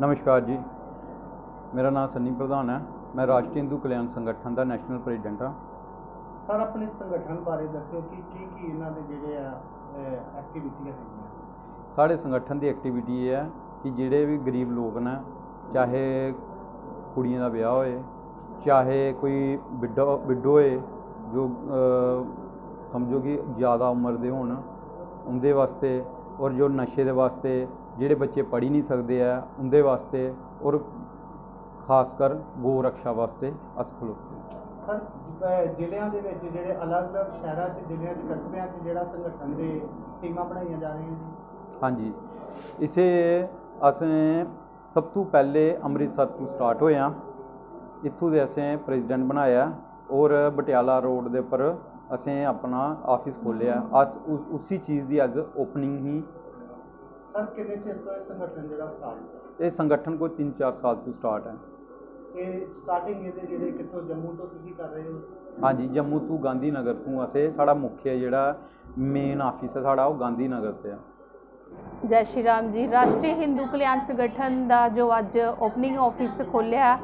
ਨਮਸਕਾਰ ਜੀ। ਮੇਰਾ ਨਾਮ ਸੰਨੀ ਪ੍ਰਧਾਨ ਹੈ। ਮੈਂ ਰਾਸ਼ਟਰੀ ਹਿੰਦੂ ਕਲਿਆਣ ਸੰਗਠਨ ਦਾ ਨੈਸ਼ਨਲ ਪ੍ਰੈਜ਼ੀਡੈਂਟ ਹਾਂ। ਸਰ ਆਪਣੇ ਸੰਗਠਨ ਬਾਰੇ ਦੱਸਿਓ ਕਿ ਕੀ ਕੀ ਇਹਨਾਂ ਦੇ ਜਿਹੜੇ ਆ ਐਕਟੀਵਿਟੀਆਂ ਹੈਗੀਆਂ? ਸਾਡੇ ਸੰਗਠਨ ਦੀ ਐਕਟੀਵਿਟੀ ਇਹ ਹੈ ਕਿ ਜਿਹੜੇ ਵੀ ਗਰੀਬ ਲੋਕ ਨੇ ਚਾਹੇ ਕੁੜੀਆਂ ਦਾ ਵਿਆਹ ਹੋਏ ਚਾਹੇ ਕੋਈ ਵਿਡੋ ਵਿਡੋ ਹੋਏ ਜੋ ਸਮਝੋ ਕਿ ਜ਼ਿਆਦਾ ਉਮਰ ਦੇ ਹੋਣ ਉਹਦੇ ਵਾਸਤੇ ਔਰ ਜੋ ਨਸ਼ੇ ਦੇ ਵਾਸਤੇ ਜਿਹੜੇ ਬੱਚੇ ਪੜ੍ਹ ਹੀ ਨਹੀਂ ਸਕਦੇ ਆ ਉਹਦੇ ਵਾਸਤੇ ਔਰ ਖਾਸ ਕਰ ਗੋ ਰੱਖਿਆ ਵਾਸਤੇ ਅਸੀਂ ਖਲੋਤੇ। ਸਰ ਜ਼ਿਲ੍ਹਿਆਂ ਦੇ ਵਿੱਚ ਜਿਹੜੇ ਅਲੱਗ-ਅਲੱਗ ਸ਼ਹਿਰਾਂ 'ਚ ਜ਼ਿਲ੍ਹਿਆਂ 'ਚ ਕਸਬਿਆਂ 'ਚ ਜਿਹੜਾ ਸੰਗਠਨ ਦੇ ਟੀਮਾਂ ਬਣਾਈਆਂ ਜਾ ਰਹੀਆਂ ਜੀ ਹਾਂਜੀ। ਇਸੇ ਅਸੀਂ ਸਭ ਤੋਂ ਪਹਿਲੇ ਅੰਮ੍ਰਿਤਸਰ ਤੋਂ ਸਟਾਰਟ ਹੋਏ ਹਾਂ। ਇੱਥੋਂ ਦੇ ਅਸੀਂ ਪ੍ਰੈਜ਼ੀਡੈਂਟ ਬਣਾਇਆ ਔਰ ਪਟਿਆਲਾ ਰੋਡ ਦੇ ਉੱਪਰ ਅਸੀਂ ਆਪਣਾ ਆਫਿਸ ਖੋਲ੍ਹਿਆ। ਅਸ ਉਸੀ ਚੀਜ਼ ਦੀ ਅੱਜ ਓਪਨਿੰਗ ਹੀ ਸਰ ਕਿੰਨੇ ਚਿਰ ਤੋਂ ਇਹ ਸੰਗਠਨ ਜਿਹੜਾ ਸਟਾਰਟ ਇਹ ਸੰਗਠਨ ਕੋਈ 3-4 ਸਾਲ ਤੋਂ ਸਟਾਰਟ ਹੈ। ਤੇ ਸਟਾਰਟਿੰਗ ਇਹਦੇ ਜਿਹੜੇ ਕਿੱਥੋਂ ਜੰਮੂ ਤੋਂ ਤੁਸੀਂ ਕਰ ਰਹੇ ਹੋ? ਹਾਂਜੀ ਜੰਮੂ ਤੋਂ ਗਾਂਧੀ ਨਗਰ ਤੋਂ। ਅਸੀਂ ਸਾਡਾ ਮੁੱਖ ਜਿਹੜਾ ਮੇਨ ਆਫਿਸ ਹੈ ਸਾਡਾ ਉਹ ਗਾਂਧੀ ਨਗਰ ਤੇ ਆ ਜੈ ਸ਼੍ਰੀ ਰਾਮ ਜੀ। ਰਾਸ਼ਟਰੀ ਹਿੰਦੂ ਕਲਿਆਣ ਸੰਗਠਨ ਦਾ ਜੋ ਅੱਜ ਓਪਨਿੰਗ ਆਫਿਸ ਖੋਲ੍ਹਿਆ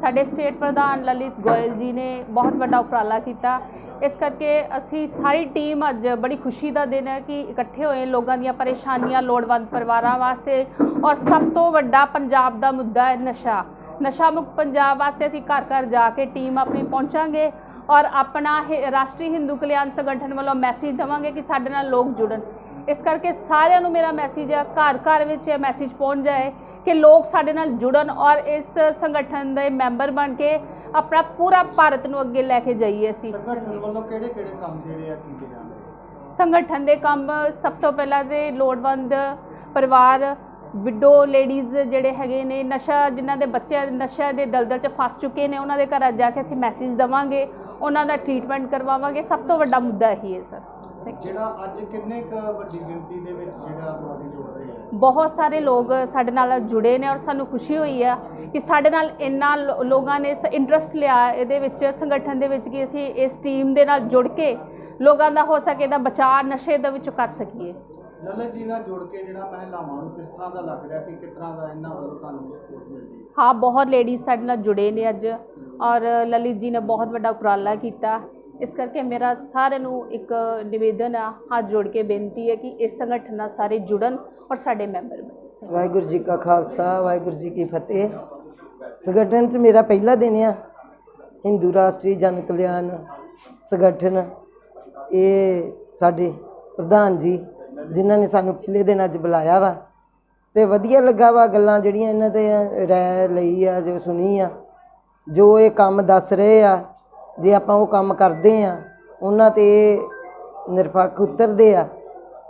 ਸਾਡੇ ਸਟੇਟ ਪ੍ਰਧਾਨ ਲਲਿਤ ਗੋਇਲ ਜੀ ਨੇ ਬਹੁਤ ਵੱਡਾ ਉਪਰਾਲਾ ਕੀਤਾ। ਇਸ ਕਰਕੇ ਅਸੀਂ ਸਾਰੀ ਟੀਮ ਅੱਜ ਬੜੀ ਖੁਸ਼ੀ ਦਾ ਦਿਨ ਹੈ ਕਿ ਇਕੱਠੇ ਹੋਏ ਲੋਕਾਂ ਦੀਆਂ ਪਰੇਸ਼ਾਨੀਆਂ ਲੋੜਵੰਦ ਪਰਿਵਾਰਾਂ ਵਾਸਤੇ ਔਰ ਸਭ ਤੋਂ ਵੱਡਾ ਪੰਜਾਬ ਦਾ ਮੁੱਦਾ ਹੈ ਨਸ਼ਾ। ਨਸ਼ਾ ਮੁਕਤ ਪੰਜਾਬ ਵਾਸਤੇ ਅਸੀਂ ਘਰ ਘਰ ਜਾ ਕੇ ਟੀਮ ਆਪਣੀ ਪਹੁੰਚਾਂਗੇ ਔਰ ਆਪਣਾ ਇਹ ਰਾਸ਼ਟਰੀ ਹਿੰਦੂ ਕਲਿਆਣ ਸੰਗਠਨ ਵੱਲੋਂ ਮੈਸੇਜ ਦੇਵਾਂਗੇ ਕਿ ਸਾਡੇ ਨਾਲ ਲੋਕ ਜੁੜਨ। ਇਸ ਕਰਕੇ ਸਾਰਿਆਂ ਨੂੰ ਮੇਰਾ ਮੈਸੇਜ ਹੈ, ਘਰ ਘਰ ਵਿੱਚ ਇਹ ਮੈਸੇਜ ਪਹੁੰਚ ਜਾਏ। ਕਿ ਲੋਕ ਸਾਡੇ ਨਾਲ ਜੁੜਨ ਔਰ ਇਸ ਸੰਗਠਨ ਦੇ ਮੈਂਬਰ ਬਣ ਕੇ ਆਪਣਾ ਪੂਰਾ ਭਾਰਤ ਨੂੰ ਅੱਗੇ ਲੈ ਕੇ ਜਾਈਏ ਅਸੀਂ। ਸੰਗਠਨ ਵੱਲੋਂ ਕਿਹੜੇ-ਕਿਹੜੇ ਕੰਮ ਜਿਹੜੇ ਆ ਕੀਤੇ ਜਾਂਦੇ ਸੰਗਠਨ ਦੇ ਕੰਮ ਸਭ ਤੋਂ ਪਹਿਲਾਂ ਤੇ ਲੋੜਵੰਦ ਪਰਿਵਾਰ ਵਿਡੋ ਲੇਡੀਜ਼ ਜਿਹੜੇ ਹੈਗੇ ਨੇ ਨਸ਼ਾ ਜਿਨ੍ਹਾਂ ਦੇ ਬੱਚੇ ਨਸ਼ਾ ਦੇ ਦਲਦਲ 'ਚ ਫਸ ਚੁੱਕੇ ਨੇ ਉਹਨਾਂ ਦੇ ਘਰਾਂ ਜਾ ਕੇ ਅਸੀਂ ਮੈਸੇਜ ਦਵਾਂਗੇ ਉਹਨਾਂ ਦਾ ਟ੍ਰੀਟਮੈਂਟ ਕਰਵਾਵਾਂਗੇ। ਸਭ ਤੋਂ ਵੱਡਾ ਮੁੱਦਾ ਇਹੀ ਹੈ ਸਰ. ਜਿਹੜਾ ਅੱਜ ਕਿੰਨੇ ਕੁ ਵੱਡੀ ਗਿਣਤੀ ਦੇ ਵਿੱਚ ਜਿਹੜਾ ਤੁਹਾਡੀ ਜੁੜ ਰਹੀ ਹੈ? ਬਹੁਤ ਸਾਰੇ ਲੋਕ ਸਾਡੇ ਨਾਲ ਜੁੜੇ ਨੇ ਔਰ ਸਾਨੂੰ ਖੁਸ਼ੀ ਹੋਈ ਹੈ ਕਿ ਸਾਡੇ ਨਾਲ ਇੰਨਾ ਲੋਕਾਂ ਨੇ ਇੰਟਰਸਟ ਲਿਆ ਇਹਦੇ ਵਿੱਚ ਸੰਗਠਨ ਦੇ ਵਿੱਚ ਕਿ ਅਸੀਂ ਇਸ ਟੀਮ ਦੇ ਨਾਲ ਜੁੜ ਕੇ ਲੋਕਾਂ ਦਾ ਹੋ ਸਕੇ ਦਾ ਬਚਾਅ ਨਸ਼ੇ ਦੇ ਵਿੱਚੋਂ ਕਰ ਸਕੀਏ। ਲਲਿਤ ਜੀ ਨਾਲ ਜੁੜ ਕੇ ਜਿਹੜਾ ਮਹਿਲਾਵਾਂ ਨੂੰ ਕਿਸ ਤਰ੍ਹਾਂ ਦਾ ਲੱਗ ਰਿਹਾ ਕਿ ਕਿਸ ਤਰ੍ਹਾਂ ਦਾ ਇਹਨਾਂ ਵੱਲੋਂ ਤੁਹਾਨੂੰ ਸਪੋਰਟ ਮਿਲਦੀ ਹੈ? ਹਾਂ ਬਹੁਤ ਲੇਡੀਜ਼ ਸਾਡੇ ਨਾਲ ਜੁੜੇ ਨੇ ਅੱਜ ਔਰ ਲਲਿਤ ਜੀ ਨੇ ਬਹੁਤ ਵੱਡਾ ਉਪਰਾਲਾ ਕੀਤਾ। ਇਸ ਕਰਕੇ ਮੇਰਾ ਸਾਰਿਆਂ ਨੂੰ ਇੱਕ ਨਿਵੇਦਨ ਆ, ਹੱਥ ਜੋੜ ਕੇ ਬੇਨਤੀ ਹੈ ਕਿ ਇਸ ਸੰਗਠਨ ਨਾਲ ਸਾਰੇ ਜੁੜਨ ਔਰ ਸਾਡੇ ਮੈਂਬਰ ਬਣਨ। ਵਾਹਿਗੁਰੂ ਜੀ ਕਾ ਖਾਲਸਾ, ਵਾਹਿਗੁਰੂ ਜੀ ਕੀ ਫਤਿਹ। ਸੰਗਠਨ 'ਚ ਮੇਰਾ ਪਹਿਲਾ ਦਿਨ ਆ। ਹਿੰਦੂ ਰਾਸ਼ਟਰੀ ਜਨ ਕਲਿਆਣ ਸੰਗਠਨ। ਇਹ ਸਾਡੇ ਪ੍ਰਧਾਨ ਜੀ, ਜਿਨ੍ਹਾਂ ਨੇ ਸਾਨੂੰ ਪਿਛਲੇ ਦਿਨ ਅੱਜ ਬੁਲਾਇਆ ਵਾ। ਤੇ ਵਧੀਆ ਲੱਗਾ ਵਾ ਗੱਲਾਂ ਜਿਹੜੀਆਂ ਇਹਨਾਂ ਦੇ ਰਾਇ ਲਈ ਆ, ਜੋ ਸੁਣੀ ਆ। ਜੋ ਇਹ ਕੰਮ ਦੱਸ ਰਹੇ ਆ ਜੇ ਆਪਾਂ ਉਹ ਕੰਮ ਕਰਦੇ ਆ, ਉਹਨਾਂ ਤੇ ਨਿਰਪੱਖ ਉਤਰਦੇ ਆ,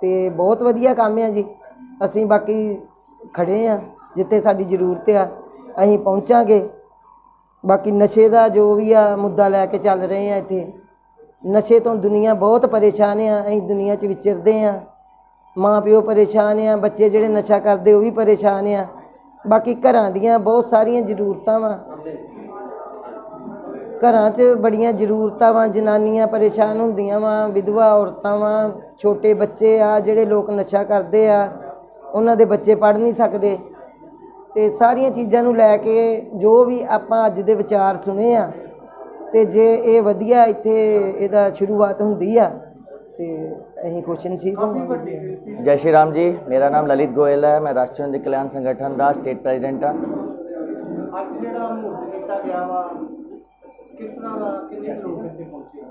ਤੇ ਬਹੁਤ ਵਧੀਆ ਕੰਮ ਆ ਜੀ। ਅਸੀਂ ਬਾਕੀ ਖੜੇ ਆ, ਜਿੱਥੇ ਸਾਡੀ ਜ਼ਰੂਰਤ ਆ, ਅਸੀਂ ਪਹੁੰਚਾਂਗੇ। ਬਾਕੀ ਨਸ਼ੇ ਦਾ ਜੋ ਵੀ ਆ ਮੁੱਦਾ ਲੈ ਕੇ ਚੱਲ ਰਹੇ ਆ ਇੱਥੇ, ਨਸ਼ੇ ਤੋਂ ਦੁਨੀਆ ਬਹੁਤ ਪਰੇਸ਼ਾਨ ਆ, ਅਸੀਂ ਦੁਨੀਆ 'ਚ ਵਿਚਰਦੇ ਆ। ਮਾਂ ਪਿਓ ਪਰੇਸ਼ਾਨ ਆ, ਬੱਚੇ ਜਿਹੜੇ ਨਸ਼ਾ ਕਰਦੇ ਉਹ ਵੀ ਪਰੇਸ਼ਾਨ ਆ। ਬਾਕੀ ਘਰਾਂ ਦੀਆਂ ਬਹੁਤ ਸਾਰੀਆਂ ਜ਼ਰੂਰਤਾਂ ਵਾ। ਘਰਾਂ 'ਚ ਬੜੀਆਂ ਜ਼ਰੂਰਤਾਂ ਵਾ ਜਨਾਨੀਆਂ ਪਰੇਸ਼ਾਨ ਹੁੰਦੀਆਂ ਵਾ ਵਿਧਵਾ ਔਰਤਾਂ ਵਾ ਛੋਟੇ ਬੱਚੇ ਆ ਜਿਹੜੇ ਲੋਕ ਨਸ਼ਾ ਕਰਦੇ ਆ ਉਹਨਾਂ ਦੇ ਬੱਚੇ ਪੜ੍ਹ ਨਹੀਂ ਸਕਦੇ। ਤੇ ਸਾਰੀਆਂ ਚੀਜ਼ਾਂ ਨੂੰ ਲੈ ਕੇ ਜੋ ਵੀ ਆਪਾਂ ਅੱਜ ਦੇ ਵਿਚਾਰ ਸੁਣੇ ਆ ਤੇ ਜੇ ਇਹ ਵਧੀਆ ਇੱਥੇ ਇਹਦਾ ਸ਼ੁਰੂਆਤ ਹੁੰਦੀ ਆ ਤੇ ਅਸੀਂ ਖੁਸ਼ ਨਸੀਬ ਵੱਡੀ ਗਿਣਤੀ ਜੈ। ਸ਼੍ਰੀ ਰਾਮ ਜੀ ਮੇਰਾ ਨਾਮ ਲਲਿਤ ਗੋਇਲ ਹੈ ਮੈਂ ਰਾਸ਼ਟਰੀ ਹਿੰਦੀ ਕਲਿਆਣ ਸੰਗਠਨ ਦਾ ਸਟੇਟ ਪ੍ਰੈਜ਼ੀਡੈਂਟ ਹਾਂ। ਅੱਜ ਜਿਹੜਾ ਮਹੂਰਤ ਕੀਤਾ ਗਿਆ ਵਾ ਕਿਸ ਤਰ੍ਹਾਂ ਦਾ ਕਿੰਨੇ ਕੁ ਲੋਕ ਇੱਥੇ ਪਹੁੰਚੇ?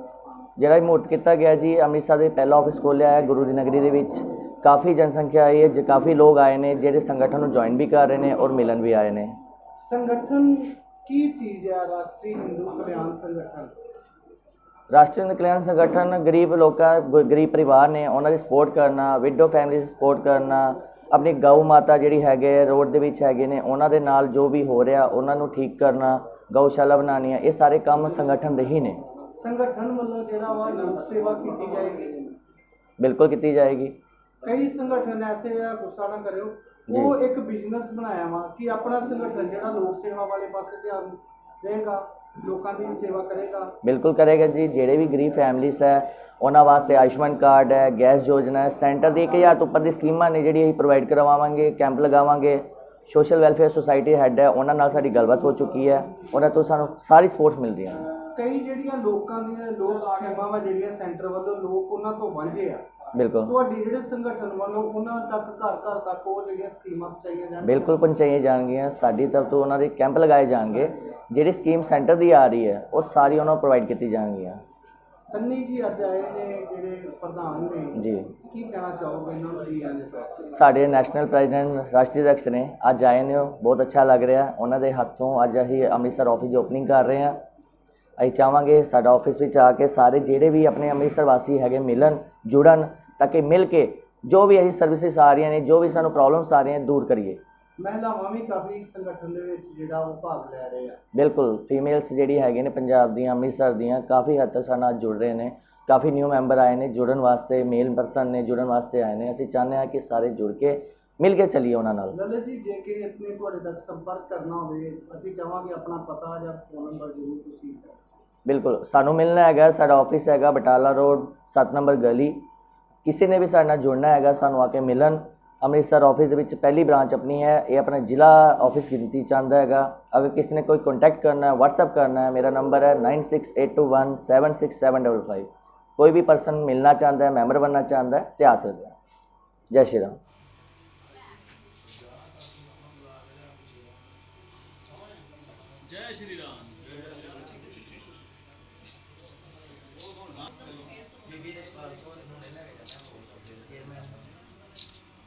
ਜਿਹੜਾ ਇਹ ਮੂਰਤ ਕੀਤਾ ਗਿਆ ਜੀ ਅੰਮ੍ਰਿਤਸਰ ਦੇ ਪਹਿਲਾ ਆਫਿਸ ਖੋਲ੍ਹਿਆ ਹੈ ਗੁਰੂ ਦੀ ਨਗਰੀ ਦੇ ਵਿੱਚ। ਕਾਫੀ ਜਨਸੰਖਿਆ ਆਈ ਹੈ ਜ ਕਾਫੀ ਲੋਕ ਆਏ ਨੇ ਜਿਹੜੇ ਸੰਗਠਨ ਨੂੰ ਜੁਆਇਨ ਵੀ ਕਰ ਰਹੇ ਨੇ ਔਰ ਮਿਲਣ ਵੀ ਆਏ ਨੇ। ਸੰਗਠਨ ਕੀ ਚੀਜ਼ ਹੈ ਰਾਸ਼ਟਰੀ ਹਿੰਦੂ ਕਲਿਆਣ ਸੰਗਠਨ? ਰਾਸ਼ਟਰੀ ਹਿੰਦੀ ਕਲਿਆਣ ਸੰਗਠਨ ਗਰੀਬ ਲੋਕਾਂ ਗਰੀਬ ਪਰਿਵਾਰ ਨੇ ਉਹਨਾਂ ਦੀ ਸਪੋਰਟ ਕਰਨਾ ਵਿਡੋ ਫੈਮਿਲੀ ਦੀ ਸਪੋਰਟ ਕਰਨਾ ਆਪਣੀ ਗਊ ਮਾਤਾ ਜਿਹੜੀ ਹੈਗੇ ਰੋਡ ਦੇ ਵਿੱਚ ਹੈਗੇ ਨੇ ਉਹਨਾਂ ਦੇ ਨਾਲ ਜੋ ਵੀ ਹੋ ਰਿਹਾ ਉਹਨਾਂ ਨੂੰ ਠੀਕ ਕਰਨਾ ਗਊਸ਼ਾਲਾ ਬਣਾਉਣੀ ਇਹ ਸਾਰੇ ਕੰਮ ਸੰਗਠਨ ਦੇ ਹੀ ਨੇ। ਸੰਗਠਨ ਵੱਲੋਂ ਜਿਹੜਾ ਵਾ ਲੋਕ ਸੇਵਾ ਕੀਤੀ ਜਾਏਗੀ। ਬਿਲਕੁਲ ਕੀਤੀ ਜਾਏਗੀ। ਕਈ ਸੰਗਠਨ ਐਸੇ ਆ ਗੁੱਸਾ ਨਾ ਕਰਿਓ। ਉਹ ਇੱਕ ਬਿਜ਼ਨਸ ਬਣਾਇਆ ਵਾ ਕਿ ਆਪਣਾ ਸੰਗਠਨ ਜਿਹੜਾ ਲੋਕ ਸੇਵਾ ਵਾਲੇ ਪਾਸੇ ਧਿਆਨ ਦੇਗਾ ਲੋਕਾਂ ਦੀ ਸੇਵਾ ਕਰੇਗਾ। ਬਿਲਕੁਲ ਕਰੇਗਾ ਜੀ। ਜਿਹੜੇ ਵੀ ਗਰੀਬ ਫੈਮਲੀਸ ਹੈ ਉਹਨਾਂ ਵਾਸਤੇ ਆਯੁਸ਼ਮਾਨ ਕਾਰਡ ਹੈ ਗੈਸ ਯੋਜਨਾ ਹੈ ਸੈਂਟਰ ਦੀ 1000 ਤੋਂ ਉੱਪਰ ਦੀ ਸਕੀਮਾਂ ਨੇ ਜਿਹੜੀ ਅਸੀਂ ਪ੍ਰੋਵਾਈਡ ਕਰਵਾਵਾਂਗੇ ਕੈਂਪ ਲਗਾਵਾਂਗੇ। ਸੋਸ਼ਲ ਵੈਲਫੇਅਰ ਸੁਸਾਇਟੀ ਹੈੱਡ ਹੈ ਉਹਨਾਂ ਨਾਲ ਸਾਡੀ ਗੱਲਬਾਤ ਹੋ ਚੁੱਕੀ ਹੈ। ਉਹਨਾਂ ਤੋਂ ਸਾਨੂੰ ਸਾਰੀ ਸਪੋਰਟ ਮਿਲ ਰਹੀ ਹੈ। ਕਈ ਜਿਹੜੀਆਂ ਲੋਕਾਂ ਦੀਆਂ ਲੋਕ ਸਕੀਮਾਂ ਵਾ ਜਿਹੜੀਆਂ ਸੈਂਟਰ ਵੱਲੋਂ ਲੋਕ ਉਹਨਾਂ ਤੋਂ ਵਾਂਝੇ ਆ ਬਿਲਕੁਲ। ਤੁਹਾਡੀ ਜਿਹੜੇ ਸੰਗਠਨ ਵੱਲੋਂ ਉਹਨਾਂ ਤੱਕ ਘਰ ਘਰ ਤੱਕ ਉਹ ਜਿਹੜੀਆਂ ਸਕੀਮਾਂ ਪਹੁੰਚਾਈਆਂ ਜਾਣ ਬਿਲਕੁਲ ਪਹੁੰਚਾਈਆਂ ਜਾਣਗੀਆਂ। ਸਾਡੀ ਤਰਫ ਤੋਂ ਉਹਨਾਂ ਦੇ ਕੈਂਪ ਲਗਾਏ ਜਾਣਗੇ। ਜਿਹੜੀ ਸਕੀਮ ਸੈਂਟਰ ਦੀ ਆ ਰਹੀ ਹੈ ਉਹ ਸਾਰੀ ਉਹਨਾਂ ਨੂੰ ਪ੍ਰੋਵਾਈਡ ਕੀਤੀ ਜਾਣਗੀਆਂ। ਸੰਨੀ ਜੀ ਅੱਜ ਆਏ ਨੇ ਜਿਹੜੇ ਪ੍ਰਧਾਨ ਨੇ। ਜੀ। ਕੀ ਕਹਿਣਾ ਚਾਹੋਗੇ ਇਹਨਾਂ ਨੂੰ ਜੀ ਤੇ? ਸਾਡੇ ਨੈਸ਼ਨਲ ਪ੍ਰੈਜ਼ੀਡੈਂਟ ਰਾਸ਼ਟਰੀ ਅਧਿਕਸ਼ ਨੇ ਅੱਜ ਆਏ ਨੇ ਉਹ ਬਹੁਤ ਅੱਛਾ ਲੱਗ ਰਿਹਾ। ਉਹਨਾਂ ਦੇ ਹੱਥੋਂ ਅੱਜ ਅਸੀਂ ਅੰਮ੍ਰਿਤਸਰ ਆਫਿਸ ਦੀ ਓਪਨਿੰਗ ਕਰ ਰਹੇ ਹਾਂ। ਅਸੀਂ ਚਾਹਾਂਗੇ ਸਾਡਾ ਆਫਿਸ ਵਿੱਚ ਆ ਕੇ ਸਾਰੇ ਜਿਹੜੇ ਵੀ ਆਪਣੇ ਅੰਮ੍ਰਿਤਸਰ ਵਾਸੀ ਹੈਗੇ ਮਿਲਣ ਜੁੜਨ ਤਾਂ ਕਿ ਮਿਲ ਕੇ ਜੋ ਵੀ ਅਸੀਂ ਸਰਵਿਸਿਜ਼ ਆ ਰਹੀਆਂ ਨੇ ਜੋ ਵੀ ਸਾਨੂੰ ਪ੍ਰੋਬਲਮਸ ਆ ਰਹੀਆਂ ਦੂਰ ਕਰੀਏ। ਮਹਿਲਾਵਾਂ ਵੀ ਕਾਫੀ ਸੰਗਠਨ ਦੇ ਵਿੱਚ ਜਿਹੜਾ ਉਹ ਭਾਗ ਲੈ ਰਹੇ ਆ। ਬਿਲਕੁਲ ਫੀਮੇਲਸ ਜਿਹੜੀ ਹੈਗੇ ਨੇ ਪੰਜਾਬ ਦੀਆਂ ਅੰਮ੍ਰਿਤਸਰ ਦੀਆਂ ਕਾਫੀ ਹੱਦ ਤੱਕ ਸਾਡੇ ਨਾਲ ਜੁੜ ਰਹੇ ਨੇ। ਕਾਫੀ ਨਿਊ ਮੈਂਬਰ ਆਏ ਨੇ ਜੁੜਨ ਵਾਸਤੇ ਮੇਲ ਪਰਸਨ ਨੇ ਜੁੜਨ ਵਾਸਤੇ ਆਏ ਨੇ। ਅਸੀਂ ਚਾਹੁੰਦੇ ਹਾਂ ਕਿ ਸਾਰੇ ਜੁੜ ਕੇ ਮਿਲ ਕੇ ਚੱਲੀਏ ਉਹਨਾਂ ਨਾਲ। ਲਲਿਤ ਜੀ ਜੇ ਕਿ ਇਤਨੇ ਤੁਹਾਡੇ ਤੱਕ ਸੰਪਰਕ ਕਰਨਾ ਹੋਵੇ ਅਸੀਂ ਚਾਹਾਂਗੇ ਆਪਣਾ ਪਤਾ ਜਾਂ ਫੋਨ ਨੰਬਰ ਜ਼ਰੂਰ ਤੁਸੀਂ ਬਿਲਕੁਲ ਸਾਨੂੰ ਮਿਲਣਾ ਹੈਗਾ ਸਾਡਾ ਆਫਿਸ ਹੈਗਾ ਬਟਾਲਾ ਰੋਡ 7 ਨੰਬਰ ਗਲੀ। ਕਿਸੇ ਨੇ ਵੀ ਸਾਡੇ ਨਾਲ ਜੁੜਨਾ ਹੈਗਾ ਸਾਨੂੰ ਆ ਕੇ ਮਿਲਣ। ਅੰਮ੍ਰਿਤਸਰ ਆਫਿਸ ਦੇ ਵਿੱਚ ਪਹਿਲੀ ਬ੍ਰਾਂਚ ਆਪਣੀ ਹੈ ਇਹ ਆਪਣਾ ਜ਼ਿਲ੍ਹਾ ਆਫਿਸ ਗਿਣਤੀ ਚਾਹੁੰਦਾ ਹੈਗਾ ਅਗਰ ਕਿਸੇ ਨੇ ਕੋਈ ਕੰਟੈਕਟ ਕਰਨਾ ਹੈ WhatsApp ਕਰਨਾ ਹੈ ਮੇਰਾ ਨੰਬਰ ਹੈ 9682176755 ਕੋਈ ਵੀ ਪਰਸਨ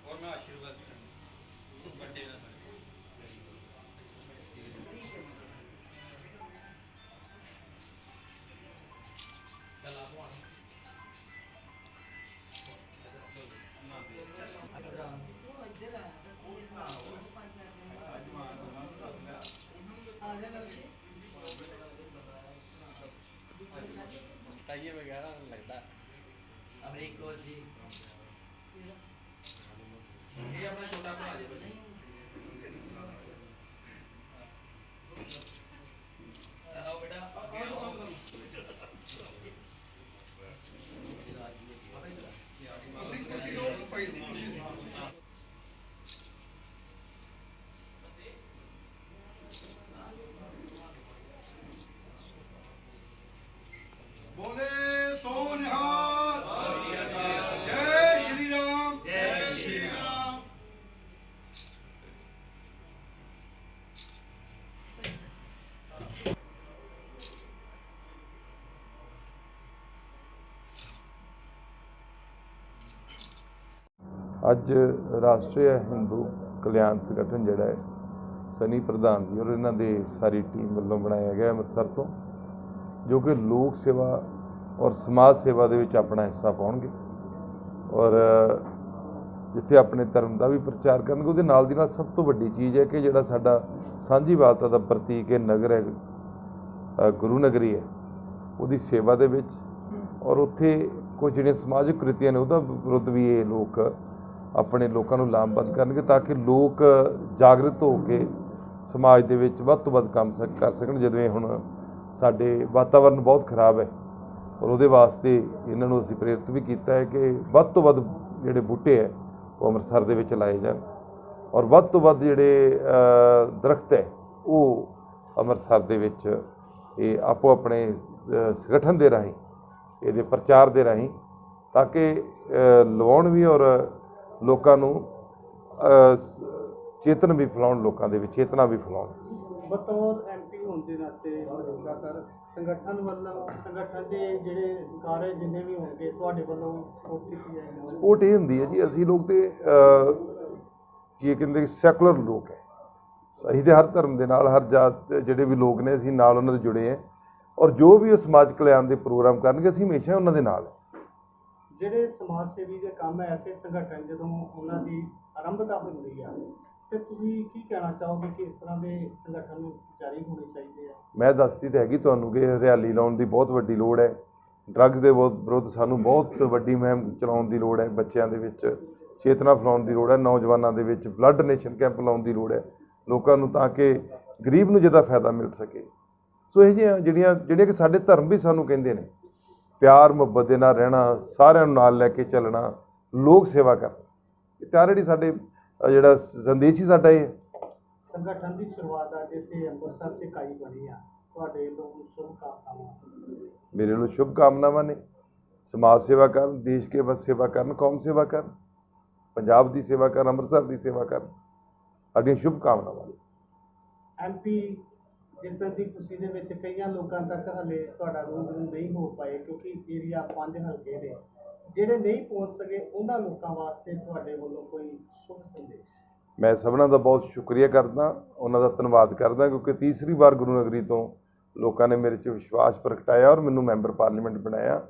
ਮਿਲਣਾ ਚਾਹੁੰਦਾ ਹੈ ਮੈਂਬਰ ਬਣਨਾ ਚਾਹੁੰਦਾ ਹੈ ਤੇ ਆ ਸਕਦਾ ਹੈ ਜੈ ਸ਼੍ਰੀ ਰਾਮ ਬੋਲੇ ਸੋ ਨਿਹਾਲ ਜੈ ਸ਼੍ਰੀ ਰਾਮ ਜੈ ਸ਼੍ਰੀ ਰਾਮ ਅੱਜ ਰਾਸ਼ਟਰੀ ਹਿੰਦੂ ਕਲਿਆਣ ਸੰਗਠਨ ਜਿਹੜਾ ਹੈ, ਸਨੀ ਪ੍ਰਧਾਨ ਜੀ ਔਰ ਇਹਨਾਂ ਦੇ ਸਾਰੀ ਟੀਮ ਵੱਲੋਂ ਬਣਾਇਆ ਗਿਆ ਅੰਮ੍ਰਿਤਸਰ ਤੋਂ, ਜੋ ਕਿ ਲੋਕ ਸੇਵਾ ਔਰ ਸਮਾਜ ਸੇਵਾ ਦੇ ਵਿੱਚ ਆਪਣਾ ਹਿੱਸਾ ਪਾਉਣਗੇ ਔਰ ਜਿੱਥੇ ਆਪਣੇ ਧਰਮ ਦਾ ਵੀ ਪ੍ਰਚਾਰ ਕਰਨਗੇ, ਉਹਦੇ ਨਾਲ ਦੀ ਨਾਲ ਸਭ ਤੋਂ ਵੱਡੀ ਚੀਜ਼ ਹੈ ਕਿ ਜਿਹੜਾ ਸਾਡਾ ਸਾਂਝੀ ਵਾਲਤਾ ਦਾ ਪ੍ਰਤੀਕ ਹੈ ਨਗਰ ਹੈ ਗੁਰੂ ਨਗਰੀ ਹੈ, ਉਹਦੀ ਸੇਵਾ ਦੇ ਵਿੱਚ ਔਰ ਉੱਥੇ ਕੁਝ ਜਿਹੜੀਆਂ ਸਮਾਜਿਕ ਕ੍ਰਿਤੀਆਂ ਨੇ ਉਹਦਾ ਵਿਰੁੱਧ ਵੀ ਇਹ ਲੋਕ ਆਪਣੇ ਲੋਕਾਂ ਨੂੰ ਲਾਮਬੰਦ ਕਰਨਗੇ ਤਾਂ ਕਿ ਲੋਕ ਜਾਗਰਤ ਹੋ ਕੇ ਸਮਾਜ ਦੇ ਵਿੱਚ ਵੱਧ ਤੋਂ ਵੱਧ ਕੰਮ ਸਕ- ਕਰ ਸਕਣ ਜਿਵੇਂ ਹੁਣ ਸਾਡੇ ਵਾਤਾਵਰਨ ਬਹੁਤ ਖਰਾਬ ਹੈ। ਔਰ ਉਹਦੇ ਵਾਸਤੇ ਇਹਨਾਂ ਨੂੰ ਅਸੀਂ ਪ੍ਰੇਰਿਤ ਵੀ ਕੀਤਾ ਹੈ ਕਿ ਵੱਧ ਤੋਂ ਵੱਧ ਜਿਹੜੇ ਬੂਟੇ ਹੈ ਉਹ ਅੰਮ੍ਰਿਤਸਰ ਦੇ ਵਿੱਚ ਲਾਏ ਜਾਣ। ਔਰ ਵੱਧ ਤੋਂ ਵੱਧ ਜਿਹੜੇ ਅ, ਦਰਖਤ ਹੈ ਉਹ ਅੰਮ੍ਰਿਤਸਰ ਦੇ ਵਿੱਚ ਇਹ ਆਪੋ ਆਪਣੇ ਸੰਗਠਨ ਦੇ ਰਾਹੀਂ ਇਹਦੇ ਪ੍ਰਚਾਰ ਦੇ ਰਾਹੀਂ ਤਾਂ ਕਿ ਲਵਾਉਣ ਵੀ ਔਰ ਲੋਕਾਂ ਨੂੰ ਚੇਤਨ ਵੀ ਫੈਲਾਉਣ ਲੋਕਾਂ ਦੇ ਵਿੱਚ ਚੇਤਨਾ ਵੀ ਫੈਲਾਉਣ। ਬਤੌਰ ਐਮਪੀ ਹੋਣ ਦੇ ਨਾਤੇ ਮੌਜੂਦਾ ਸਰ। ਸੰਗਠਨ ਵੱਲੋਂ ਸੰਗਠਨ ਦੇ ਜਿਹੜੇ ਕਾਰਜ ਜਿੰਨੇ ਵੀ ਹੋਣਗੇ ਤੁਹਾਡੇ ਵੱਲੋਂ ਸਪੋਰਟ ਕੀਤੀ ਜਾਏਗੀ? ਸਪੋਰਟ ਇਹ ਹੁੰਦੀ ਹੈ ਜੀ ਅਸੀਂ ਲੋਕ ਤੇ ਕੀ ਕਹਿੰਦੇ ਸੈਕੂਲਰ ਲੋਕ ਹੈ। ਅਸੀਂ ਤੇ ਹਰ ਧਰਮ ਦੇ ਨਾਲ ਹਰ ਜਾਤ ਜਿਹੜੇ ਵੀ ਲੋਕ ਨੇ ਅਸੀਂ ਨਾਲ ਉਹਨਾਂ ਦੇ ਜੁੜੇ ਹਾਂ। ਔਰ ਜੋ ਵੀ ਉਹ ਸਮਾਜ ਕਲਿਆਣ ਦੇ ਪ੍ਰੋਗਰਾਮ ਕਰਨਗੇ ਅਸੀਂ ਹਮੇਸ਼ਾ ਉਹਨਾਂ ਦੇ ਨਾਲ ਹਾਂ। ਜਿਹੜੇ ਸਮਾਜ ਸੇਵੀ ਦੇ ਕੰਮ ਹੈ, ਐਸੇ ਸੰਗਠਨ ਜਦੋਂ ਉਹਨਾਂ ਦੀ ਆਰੰਭਤਾ ਹੁੰਦੀ ਆ, ਤੇ ਤੁਸੀਂ ਕੀ ਕਹਿਣਾ ਚਾਹੋਗੇ ਕਿ ਇਸ ਤਰ੍ਹਾਂ ਦੇ ਸੰਗਠਨ ਜਾਰੀ ਹੋਣੇ ਚਾਹੀਦੇ ਆ? ਮੈਂ ਦੱਸਦੀ ਤਾਂ ਹੈਗੀ ਤੁਹਾਨੂੰ ਕਿ ਹਰਿਆਲੀ ਲਾਉਣ ਦੀ ਬਹੁਤ ਵੱਡੀ ਲੋੜ ਹੈ। ਡਰੱਗਸ ਦੇ ਵਿਰੁੱਧ ਸਾਨੂੰ ਬਹੁਤ ਵੱਡੀ ਮੁਹਿੰਮ ਚਲਾਉਣ ਦੀ ਲੋੜ ਹੈ, ਬੱਚਿਆਂ ਦੇ ਵਿੱਚ ਚੇਤਨਾ ਫੈਲਾਉਣ ਦੀ ਲੋੜ ਹੈ, ਨੌਜਵਾਨਾਂ ਦੇ ਵਿੱਚ ਬਲੱਡ ਡੋਨੇਸ਼ਨ ਕੈਂਪ ਲਾਉਣ ਦੀ ਲੋੜ ਹੈ, ਲੋਕਾਂ ਨੂੰ ਤਾਂ ਕਿ ਗਰੀਬ ਨੂੰ ਜਿਹਦਾ ਫਾਇਦਾ ਮਿਲ ਸਕੇ। ਸੋ ਇਹ ਜਿਹੀਆਂ ਜਿਹੜੀਆਂ ਜਿਹੜੇ ਕਿ ਸਾਡੇ ਧਰਮ ਵੀ ਸਾਨੂੰ ਕਹਿੰਦੇ ਨੇ ਪਿਆਰ ਮੁਹੱਬਤ ਦੇ ਨਾਲ ਰਹਿਣਾ ਸਾਰਿਆਂ ਨੂੰ ਨਾਲ ਲੈ ਕੇ ਚੱਲਣਾ ਲੋਕ ਸੇਵਾ ਕਰਨਾ। ਇਹ ਤਾਂ already ਸਾਡੇ ਜਿਹੜਾ ਸੰਦੇਸ਼ ਹੀ ਸਾਡਾ ਇਹ ਹੈ। ਸੰਗਠਨ ਦੀ ਸ਼ੁਰੂਆਤ ਅੱਜ ਇੱਥੇ ਅੰਮ੍ਰਿਤਸਰ 'ਚ ਇਕਾਈ ਬਣੀ ਆ। ਤੁਹਾਡੇ ਤੋਂ ਸ਼ੁਭ ਕਾਮਨਾਵਾਂ। ਮੇਰੇ ਵੱਲੋਂ ਸ਼ੁਭ ਕਾਮਨਾਵਾਂ ਨੇ। ਸਮਾਜ ਸੇਵਾ ਕਰਨ ਦੇਸ਼ ਕੇ ਬਸ ਸੇਵਾ ਕਰਨ ਕੌਮ ਸੇਵਾ ਕਰਨ ਪੰਜਾਬ ਦੀ ਸੇਵਾ ਕਰਨ ਅੰਮ੍ਰਿਤਸਰ ਦੀ ਸੇਵਾ ਕਰਨ। ਸਾਡੀਆਂ ਸ਼ੁਭ ਕਾਮਨਾਵਾਂ ਐਮਪੀ ਜਿੱਤਣ ਦੀ ਖੁਸ਼ੀ ਦੇ ਵਿੱਚ ਕਈਆਂ ਲੋਕਾਂ ਤੱਕ ਹਲੇ ਤੁਹਾਡਾ ਰੂਬਰੂ ਨਹੀਂ ਹੋ ਪਾਏ, ਕਿਉਂਕਿ ਏਰੀਆ ਪੰਜ ਹਲਕੇ ਨੇ, ਜਿਹੜੇ ਨਹੀਂ ਪਹੁੰਚ ਸਕੇ, ਉਹਨਾਂ ਲੋਕਾਂ ਵਾਸਤੇ ਤੁਹਾਡੇ ਵੱਲੋਂ ਕੋਈ ਸ਼ੁਭ ਸੰਦੇਸ਼? ਮੈਂ ਸਭਨਾਂ ਦਾ ਬਹੁਤ ਸ਼ੁਕਰੀਆ ਕਰਦਾ, ਉਹਨਾਂ ਦਾ ਧੰਨਵਾਦ ਕਰਦਾ, ਕਿਉਂਕਿ ਤੀਸਰੀ ਵਾਰ ਗੁਰੂ ਨਗਰੀ ਤੋਂ ਲੋਕਾਂ ਨੇ ਮੇਰੇ 'ਚ ਵਿਸ਼ਵਾਸ ਪ੍ਰਗਟਾਇਆ ਔਰ ਮੈਨੂੰ ਮੈਂਬਰ ਪਾਰਲੀਮੈਂਟ ਬਣਾਇਆ।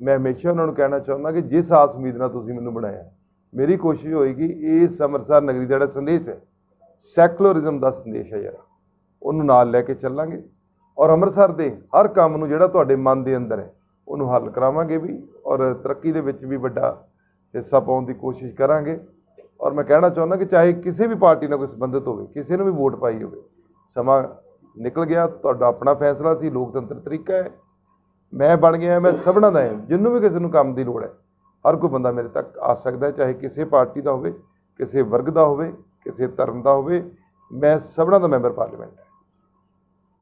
ਮੈਂ ਹਮੇਸ਼ਾ ਉਹਨਾਂ ਨੂੰ ਕਹਿਣਾ ਚਾਹੁੰਦਾ ਕਿ ਜਿਸ ਆਸ ਉਮੀਦ ਨਾਲ ਤੁਸੀਂ ਮੈਨੂੰ ਬਣਾਇਆ, ਮੇਰੀ ਕੋਸ਼ਿਸ਼ ਹੋਏਗੀ, ਇਸ ਅੰਮ੍ਰਿਤਸਰ ਨਗਰੀ ਦਾ ਜਿਹੜਾ ਸੰਦੇਸ਼ ਹੈ, ਸੈਕੂਲਰਿਜ਼ਮ ਦਾ ਸੰਦੇਸ਼ ਹੈ ਯਾਰ। ਉਹਨੂੰ ਨਾਲ ਲੈ ਕੇ ਚੱਲਾਂਗੇ। ਔਰ ਅੰਮ੍ਰਿਤਸਰ ਦੇ ਹਰ ਕੰਮ ਨੂੰ ਜਿਹੜਾ ਤੁਹਾਡੇ ਮਨ ਦੇ ਅੰਦਰ ਹੈ, ਉਹਨੂੰ ਹੱਲ ਕਰਾਵਾਂਗੇ ਵੀ ਔਰ ਤਰੱਕੀ ਦੇ ਵਿੱਚ ਵੀ ਵੱਡਾ ਹਿੱਸਾ ਪਾਉਣ ਦੀ ਕੋਸ਼ਿਸ਼ ਕਰਾਂਗੇ। ਔਰ ਮੈਂ ਕਹਿਣਾ ਚਾਹੁੰਦਾ ਕਿ ਚਾਹੇ ਕਿਸੇ ਵੀ ਪਾਰਟੀ ਨਾਲ ਕੋਈ ਸੰਬੰਧਿਤ ਹੋਵੇ, ਕਿਸੇ ਨੂੰ ਵੀ ਵੋਟ ਪਾਈ ਹੋਵੇ, ਸਮਾਂ ਨਿਕਲ ਗਿਆ, ਤੁਹਾਡਾ ਆਪਣਾ ਫੈਸਲਾ ਸੀ, ਲੋਕਤੰਤਰ ਤਰੀਕਾ ਹੈ। ਮੈਂ ਬਣ ਗਿਆ, ਮੈਂ ਸਭਨਾਂ ਦਾ ਹਾਂ, ਜਿੰਨੂੰ ਵੀ ਕਿਸੇ ਨੂੰ ਕੰਮ ਦੀ ਲੋੜ ਹੈ, ਹਰ ਕੋਈ ਬੰਦਾ ਮੇਰੇ ਤੱਕ ਆ ਸਕਦਾ ਹੈ, ਚਾਹੇ ਕਿਸੇ ਪਾਰਟੀ ਦਾ ਹੋਵੇ, ਕਿਸੇ ਵਰਗ ਦਾ ਹੋਵੇ, ਕਿਸੇ ਧਰਮ ਦਾ ਹੋਵੇ। ਮੈਂ ਸਭਨਾਂ ਦਾ ਮੈਂਬਰ ਪਾਰਲੀਮੈਂਟ